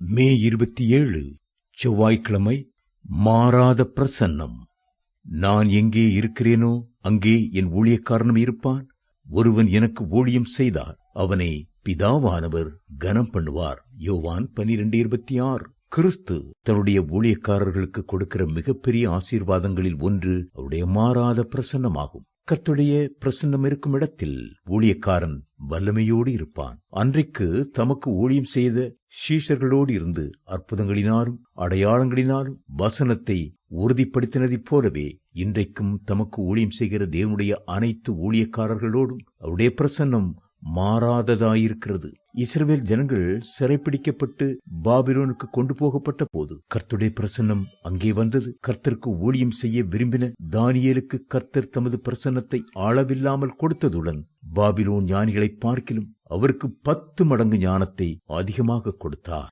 மே இருபத்தி ஏழு செவ்வாய்க்கிழமை மாறாத பிரசன்னம். நான் எங்கே இருக்கிறேனோ அங்கே என் ஊழியக்காரனும் இருப்பான். ஒருவன் எனக்கு ஊழியம் செய்தார் அவனை பிதாவானவர் கனம் பண்ணுவார். யோவான் பனிரெண்டு இருபத்தி ஆறு. கிறிஸ்து தன்னுடைய ஊழியக்காரர்களுக்கு கொடுக்கிற மிகப்பெரிய ஆசீர்வாதங்களில் ஒன்று அவருடைய மாறாத பிரசன்னமாகும். கத்துடைய பிரசன்னம் இருக்கும் இடத்தில் ஊழியக்காரன் வல்லமையோடு இருப்பான். அன்றைக்கு தமக்கு ஊழியம் செய்த சீஷர்களோடு இருந்து அற்புதங்களினாலும் அடையாளங்களினாலும் வசனத்தை உறுதிப்படுத்தினதைப் போலவே இன்றைக்கும் தமக்கு ஊழியம் செய்கிற தேவனுடைய அனைத்து ஊழியக்காரர்களோடும் அவருடைய பிரசன்னம் மாறாததாயிருக்கிறது. இஸ்ரேல் ஜனங்கள் சிறைப்பிடிக்கப்பட்டு பாபிலோனுக்கு கொண்டு போகப்பட்ட போது கர்த்துடைய பிரசன்னம் அங்கே வந்தது. கர்த்தருக்கு ஊழியம் செய்ய விரும்பின தானியலுக்கு கர்த்தர் தமது பிரசன்னத்தை அளவில்லாமல் கொடுத்ததுடன் பாபிலோன் ஞானிகளைப் பார்க்கிலும் அவருக்கு பத்து மடங்கு ஞானத்தை அதிகமாக கொடுத்தார்.